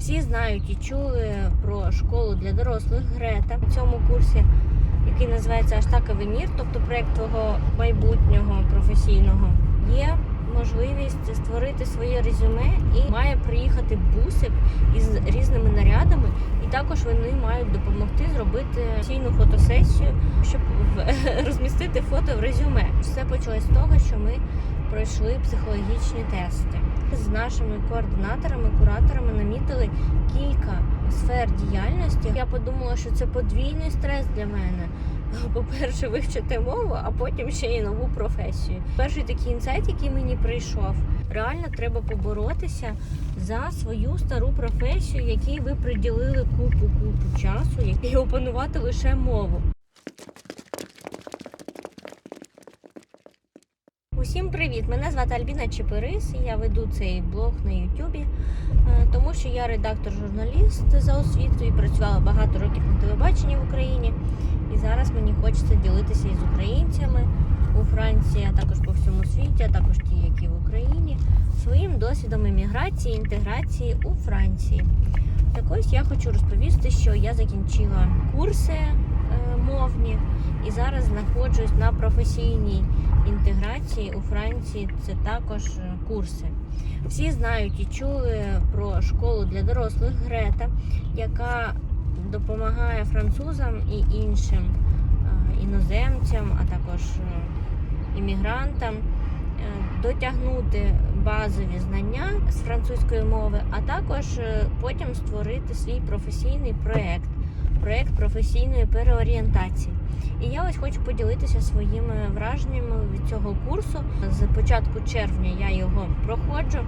Всі знають і чули про школу для дорослих Грета в цьому курсі, який називається Аштак Авенір, тобто проект твого майбутнього професійного. Є можливість створити своє резюме і має приїхати бусик із різними нарядами, і також вони мають допомогти зробити ційну фотосесію, щоб розмістити фото в резюме. Все почалось з того, що ми пройшли психологічні тести. З нашими координаторами, кураторами намітили кілька сфер діяльності. Я подумала, що це подвійний стрес для мене. По-перше, вивчити мову, а потім ще й нову професію. Перший такий інсайт, який мені прийшов, реально треба поборотися за свою стару професію, якій ви приділили купу купу часу, і опанувати лише мову. Усім привіт! Мене звати Альбіна Чепирис, я веду цей блог на Ютубі, е, тому що я редактор-журналіст за освітою, і працювала багато років на телебаченні в Україні. І зараз мені хочеться ділитися із українцями у Франції, а також по всьому світі, а також ті, які в Україні, своїм досвідом еміграції, інтеграції у Франції. Так ось я хочу розповісти, що я закінчила курси е, мовні і зараз знаходжусь на професійній інтеграції у Франції. Це також е, курси. Всі знають і чули про школу для дорослих Грета, яка допомагає французам і іншим е, іноземцям, а також е, іммігрантам дотягнути базові знання з французької мови, а також потім створити свій професійний проєкт, проєкт професійної переорієнтації. І я ось хочу поділитися своїми враженнями від цього курсу. З початку червня я його проходжу,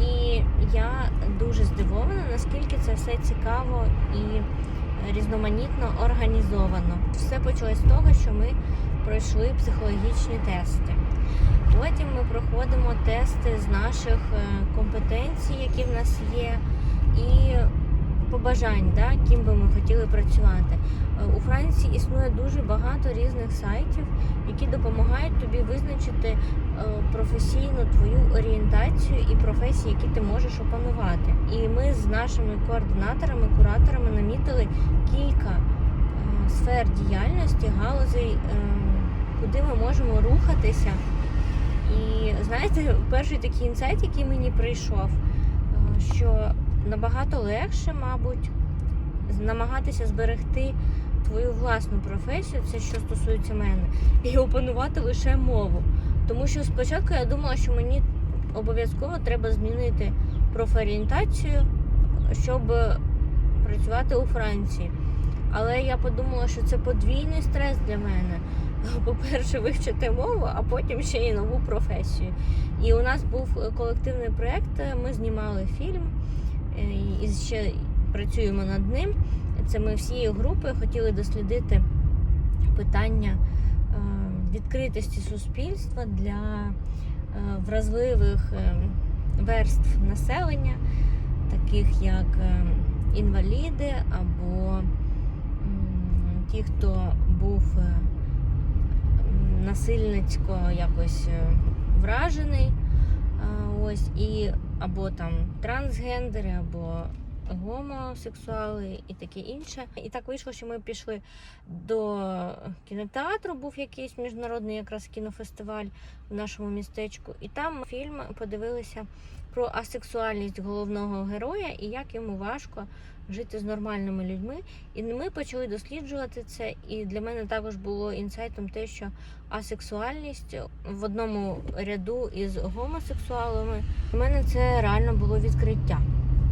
і я дуже здивована, наскільки це все цікаво і різноманітно організовано. Все почалось з того, що ми пройшли психологічні тести. Потім ми проходимо тести з наших е, компетенцій, які в нас є, і побажань, да, ким би ми хотіли працювати. Е, У Франції існує дуже багато різних сайтів, які допомагають тобі визначити е, професійну твою орієнтацію і професії, які ти можеш опанувати. І ми з нашими координаторами, кураторами намітили кілька е, сфер діяльності, галузей, куди ми можемо рухатися. І знаєте, перший такий інсайт, який мені прийшов, що набагато легше, мабуть, намагатися зберегти твою власну професію, це що стосується мене, і опанувати лише мову. Тому що спочатку я думала, що мені обов'язково треба змінити профорієнтацію, щоб працювати у Франції. Але я подумала, що це подвійний стрес для мене. По-перше, вивчити мову, а потім ще й нову професію. І у нас був колективний проєкт, ми знімали фільм і ще працюємо над ним. Це ми всією групою хотіли дослідити питання е, відкритості суспільства для е, вразливих е, верств населення, таких як е, інваліди або ті, хто був е, насильницько якось е, вражений. Або там трансгендери, або гомосексуали і таке інше. І так вийшло, що ми пішли до кінотеатру, був якийсь міжнародний якраз кінофестиваль в нашому містечку. І там фільм подивилися про асексуальність головного героя і як йому важко жити з нормальними людьми. І ми почали досліджувати це. І для мене також було інсайтом те, що асексуальність в одному ряду із гомосексуалами. Для мене це реально було відкриття.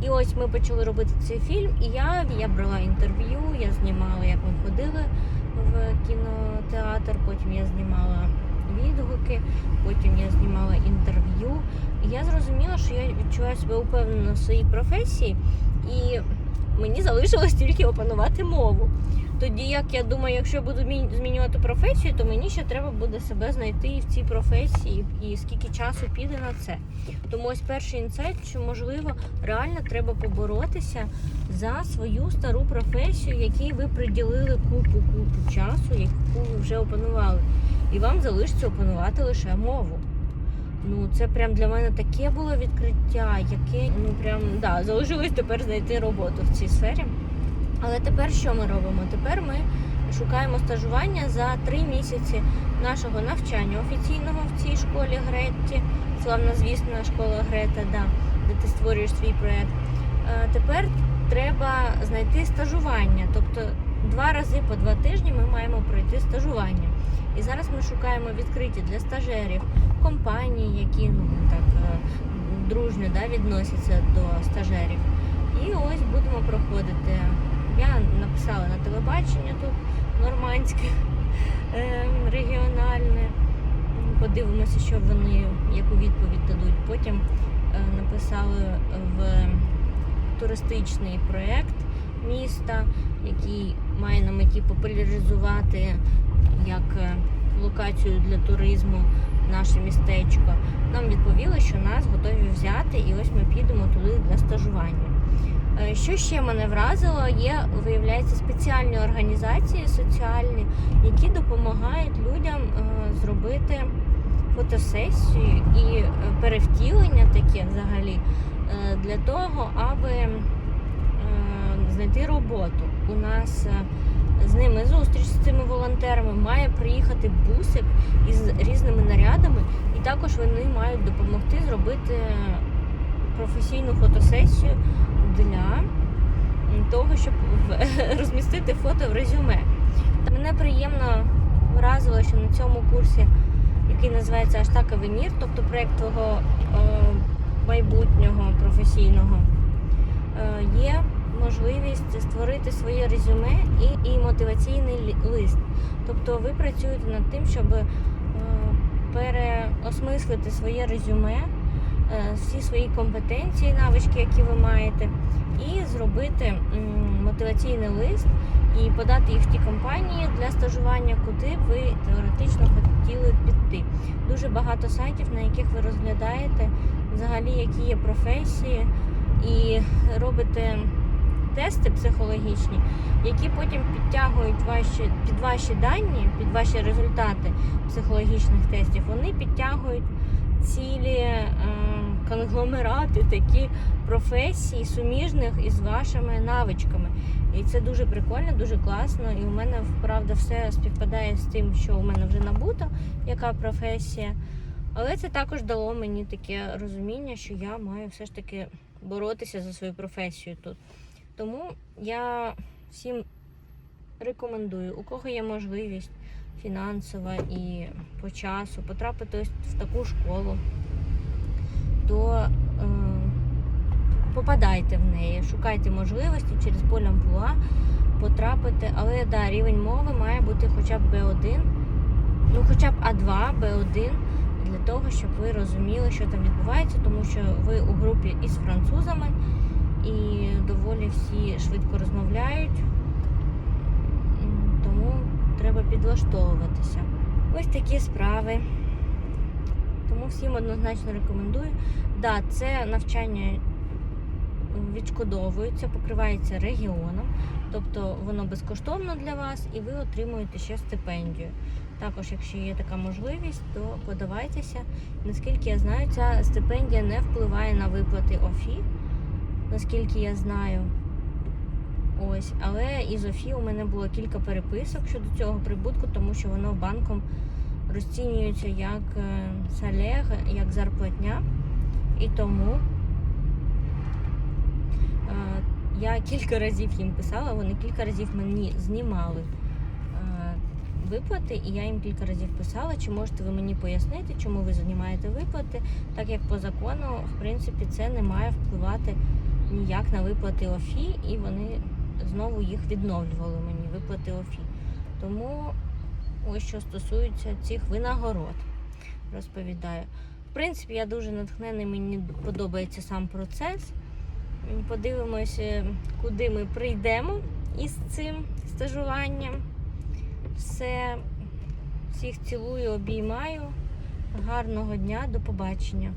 І ось ми почали робити цей фільм, і я, я брала інтерв'ю, я знімала, як ми ходили в кінотеатр, потім я знімала відгуки, потім я знімала інтерв'ю. І я зрозуміла, що я відчуваю себе упевнено в своїй професії, і мені залишилось тільки опанувати мову. Тоді як я думаю, якщо я буду змінювати професію, то мені ще треба буде себе знайти і в цій професії, і скільки часу піде на це. Тому ось перший інсайт, що можливо реально треба поборотися за свою стару професію, якій ви приділили купу купу часу, яку ви вже опанували. І вам залишиться опанувати лише мову. Ну, це прям для мене таке було відкриття, яке ну прям да, залишилось тепер знайти роботу в цій сфері. Але тепер що ми робимо? Тепер ми шукаємо стажування за три місяці нашого навчання офіційного в цій школі Гретті, славна звісна школа Грета, да, де ти створюєш свій проєкт. Е, Тепер треба знайти стажування. Тобто два рази по два тижні ми маємо пройти стажування. І зараз ми шукаємо відкриті для стажерів компанії, які ну так е, дружньо да, відносяться до стажерів. І ось будемо проходити. Телебачення тут нормандське, е, регіональне. Подивимося, що вони, яку відповідь дадуть. Потім е, написали в туристичний проєкт міста, який має на меті популяризувати як е, локацію для туризму наше містечко. Нам відповіли, що нас готові взяти, і ось ми підемо туди для стажування. Е, Що ще мене вразило, є, виявляється, спеціальні організації соціальні, які допомагають людям е, зробити фотосесію і е, перевтілення таке взагалі для того, аби знайти роботу. У нас з ними зустріч з цими волонтерами має приїхати бусик із різними нарядами, і також вони мають допомогти зробити професійну фотосесію для того, щоб розмістити фото в резюме. Мене приємно вразило, що на цьому курсі, який називається Аштак Авенір, тобто проєкт твого е, майбутнього професійного, е, є можливість створити своє резюме і, і мотиваційний лист. Тобто ви працюєте над тим, щоб е, переосмислити своє резюме, всі свої компетенції, навички, які ви маєте, і зробити мотиваційний лист і подати їх в ті компанії для стажування, куди ви теоретично хотіли піти. Дуже багато сайтів, на яких ви розглядаєте взагалі, які є професії, і робите тести психологічні, які потім підтягують ваші під ваші дані, під ваші результати психологічних тестів. Вони підтягують цілі е, конгломерати, такі професій, суміжних із вашими навичками. І це дуже прикольно, дуже класно. І у мене правда все співпадає з тим, що у мене вже набуто, яка професія. Але це також дало мені таке розуміння, що я маю все ж таки боротися за свою професію тут. Тому я всім рекомендую, у кого є можливість фінансова і по часу потрапити ось в таку школу, то е, попадайте в неї, шукайте можливості через поле амплуа потрапити. Але да, рівень мови має бути хоча б B1, ну хоча б А2, B1, для того, щоб ви розуміли, що там відбувається, тому що ви у групі із французами і доволі всі швидко розмовляють, М, тому треба підлаштовуватися. Ось такі справи. Тому всім однозначно рекомендую. Да, це навчання відшкодовується, покривається регіоном, тобто воно безкоштовно для вас і ви отримуєте ще стипендію. Також, якщо є така можливість, то подавайтеся. Наскільки я знаю, ця стипендія не впливає на виплати ОФІ, наскільки я знаю. Ось, але із ОФІ у мене було кілька переписок щодо цього прибутку, тому що воно банком розцінюється як е, салег, як зарплатня. І тому е, я кілька разів їм писала, вони кілька разів мені знімали е, виплати, і я їм кілька разів писала, чи можете ви мені пояснити, чому ви знімаєте виплати, так як по закону, в принципі, це не має впливати ніяк на виплати ОФІ, і вони знову їх відновлювали мені, виплати ОФІ. Тому ось що стосується цих винагород, розповідаю. В принципі, я дуже натхнений, мені подобається сам процес. Подивимося, куди ми прийдемо із цим стажуванням. Все, всіх цілую, обіймаю. Гарного дня, до побачення.